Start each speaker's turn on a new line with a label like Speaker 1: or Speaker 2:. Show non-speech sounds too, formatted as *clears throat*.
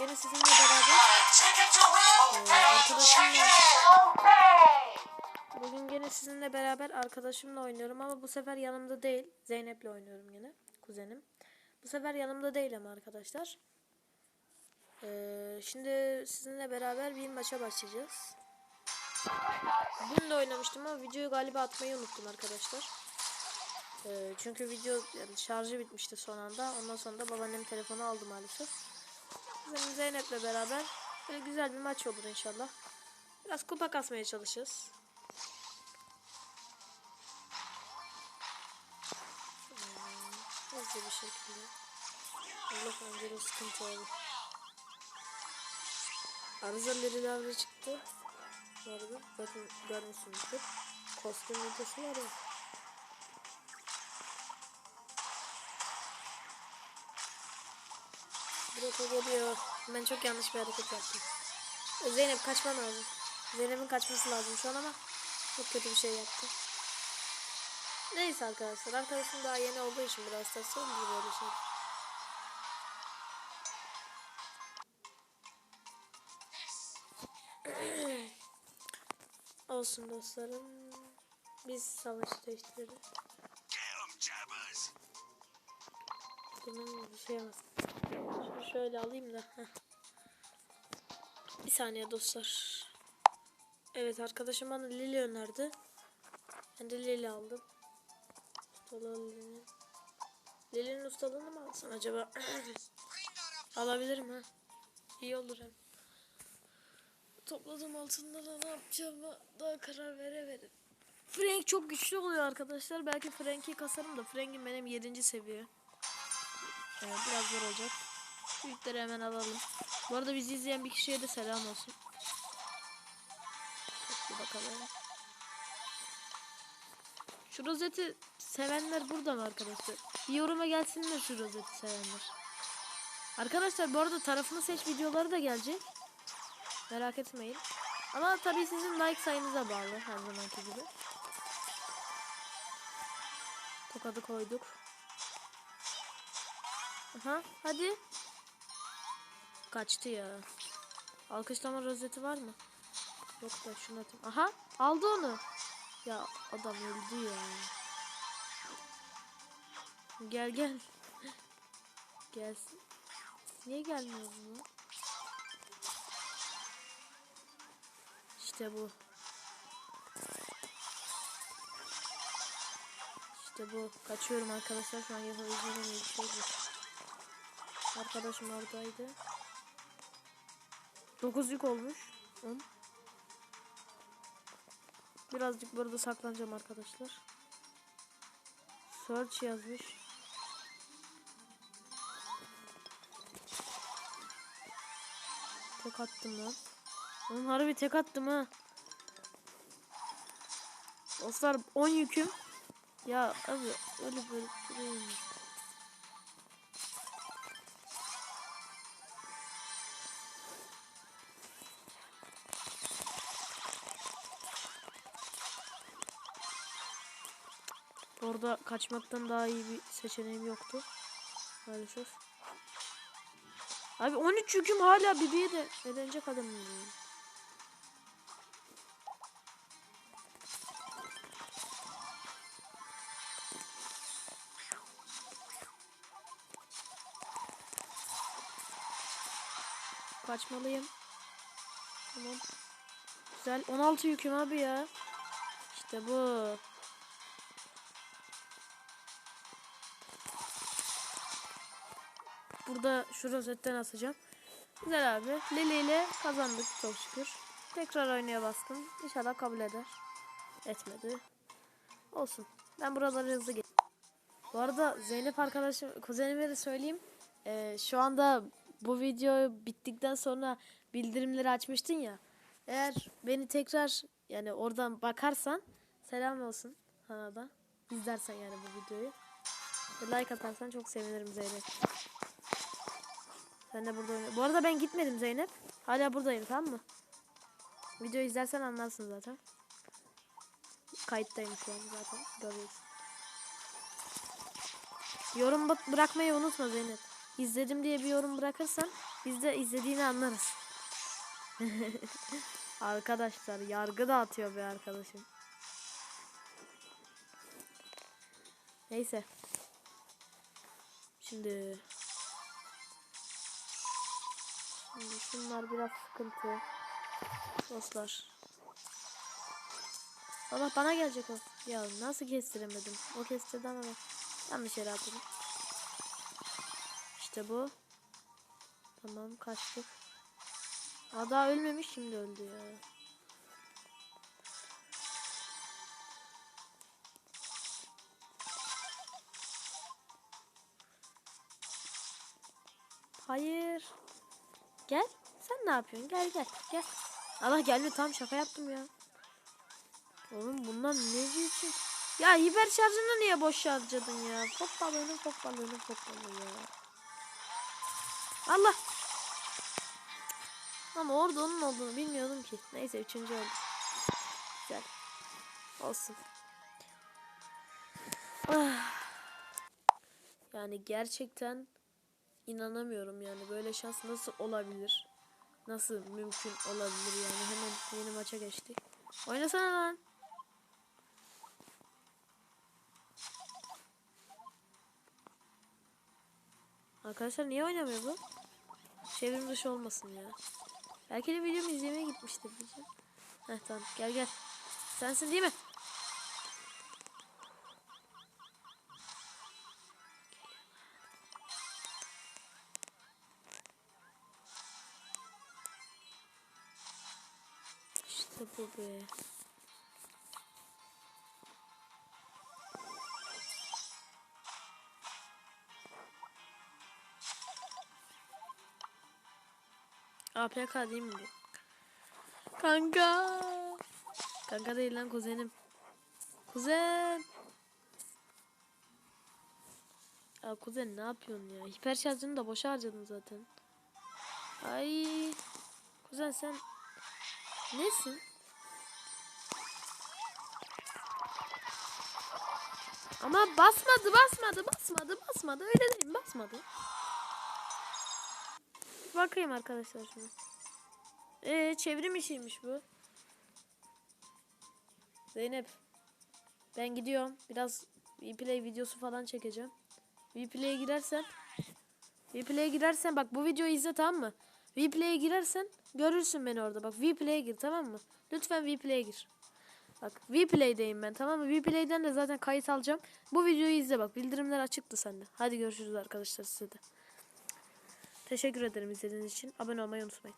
Speaker 1: Gene sizinle beraber Ee, arkadaşımla bugün gene sizinle beraber arkadaşımla oynuyorum ama bu sefer yanımda değil. Zeynep'le oynuyorum yine. Kuzenim. Bu sefer yanımda değil ama arkadaşlar. Ee, şimdi sizinle beraber bir maça başlayacağız. De oynamıştım ama videoyu galiba atmayı unuttum arkadaşlar. Ee, çünkü video yani şarjı bitmişti son anda. Ondan sonra da babaannem telefonu aldı maalesef. Bizim Zeynep'le beraber böyle güzel bir maç olur inşallah. Biraz kupa kasmaya çalışacağız. Hmm, Hızlı bir şekilde. Allah önce sıkıntı oldu. Arıza lirilerle çıktı. Bu arada zaten görmüşsünüzdür. Kostüm videosu var ya. Broko geliyor. Ben çok yanlış bir hareket yaptım. Zeynep kaçman lazım. Zeynep'in kaçması lazım şu an ama çok kötü bir şey yaptı. Neyse arkadaşlar. Arkadaşım daha yeni olduğu için biraz sesli oldu böyle şey. *clears throat* Olsun dostlarım. Biz savaş seçtirdik. Bunun bir şey var. Şöyle alayım da. Bir saniye dostlar. Evet arkadaşım bana Lili önerdi. Ben de Lili aldım. Ustalığı Lili'nin. Lili'nin ustalığını mı alsam acaba? *clears throat* Alabilirim ha. İyi olur hem. Topladığım altında da ne yapacağımı daha karar veremedim. Frank çok güçlü oluyor arkadaşlar. Belki Frank'i kasarım da Frank'in benim 7. seviye. Evet, biraz zor olacak. Büyükleri hemen alalım. Bu arada bizi izleyen bir kişiye de selam olsun. Bir bakalım. Şu rozeti sevenler burada mı arkadaşlar? Bir yoruma gelsinler şu rozeti sevenler. Arkadaşlar bu arada tarafını seç videoları da gelecek. Merak etmeyin. Ama tabii sizin like sayınıza bağlı her zamanki gibi. Tokadı koyduk. Aha hadi. Kaçtı ya. Alkışlama rozeti var mı? Yok da şunu atayım. Aha aldı onu. Ya adam öldü ya. Gel gel. *laughs* Gelsin. Niye gelmiyor bu? İşte bu. İşte bu. Kaçıyorum arkadaşlar. Şu an yapabileceğim iyi şey bu. Arkadaşım oradaydı. 9 yük olmuş. 10. Birazcık burada saklanacağım arkadaşlar. Search yazmış. Tek attım lan. Oğlum harbi tek attım ha. Dostlar 10 yüküm. Ya abi öyle böyle durayım. Orada kaçmaktan daha iyi bir seçeneğim yoktu. Maalesef. Abi 13 yüküm hala Bibi'ye de eğlenecek adamım. yani. Kaçmalıyım. Tamam. Güzel. 16 yüküm abi ya. İşte bu. Burada şu rozetten asacağım. Güzel abi. Lili ile kazandık çok şükür. Tekrar oynaya bastım. İnşallah kabul eder. Etmedi. Olsun. Ben buraları hızlı geç. Bu arada Zeynep arkadaşım, kuzenime de söyleyeyim. Ee, şu anda bu video bittikten sonra bildirimleri açmıştın ya. Eğer beni tekrar yani oradan bakarsan selam olsun sana da. İzlersen yani bu videoyu. Like atarsan çok sevinirim Zeynep. Sen de burada oyna. Bu arada ben gitmedim Zeynep. Hala buradayım tamam mı? Video izlersen anlarsın zaten. Kayıttayım şu an zaten. Görüyorsun. Yorum bırakmayı unutma Zeynep. izledim diye bir yorum bırakırsan biz de izlediğini anlarız. *laughs* Arkadaşlar yargı dağıtıyor be arkadaşım. Neyse. Şimdi Şimdi şunlar biraz sıkıntı. Dostlar. Allah bana gelecek o. Ya nasıl kestiremedim? O kestirdi ama yanlış yere atladım. İşte bu. Tamam kaçtık. Aa, daha ölmemiş şimdi öldü ya. Hayır. Gel. Sen ne yapıyorsun? Gel gel. Gel. Allah gelme tam şaka yaptım ya. Oğlum bundan ne için? Ya hiper şarjını niye boş harcadın ya? Pop balonu pop balonu pop balonu ya. Allah. Ama orada onun olduğunu bilmiyordum ki. Neyse üçüncü oldu. Güzel. Olsun. Ah. Yani gerçekten inanamıyorum yani böyle şans nasıl olabilir? Nasıl mümkün olabilir yani hemen yeni maça geçtik. Oynasana lan. Arkadaşlar niye oynamıyor bu? Çevrim dışı olmasın ya. Belki de videomu izlemeye gitmiştir diyeceğim. Heh tamam gel gel. Sensin değil mi? İşte bu be. APK değil mi? Kanka. Kanka değil lan kuzenim. Kuzen. Ya kuzen ne yapıyorsun ya? Hiper şarjını da boşa harcadın zaten. Ay. Kuzen sen nesin? Ama basmadı basmadı basmadı basmadı öyle değil basmadı. Bakayım arkadaşlar şimdi. Ee, çevrim işiymiş bu. Zeynep. Ben gidiyorum. Biraz Vplay videosu falan çekeceğim. Vplay'e girersen Vplay'e girersen bak bu videoyu izle tamam mı? Vplay'e girersen görürsün beni orada. Bak Vplay'e gir tamam mı? Lütfen Vplay'e gir. Bak Vplay'deyim ben tamam mı? Vplay'den de zaten kayıt alacağım. Bu videoyu izle bak. Bildirimler açıktı sende. Hadi görüşürüz arkadaşlar size de. Teşekkür ederim izlediğiniz için. Abone olmayı unutmayın.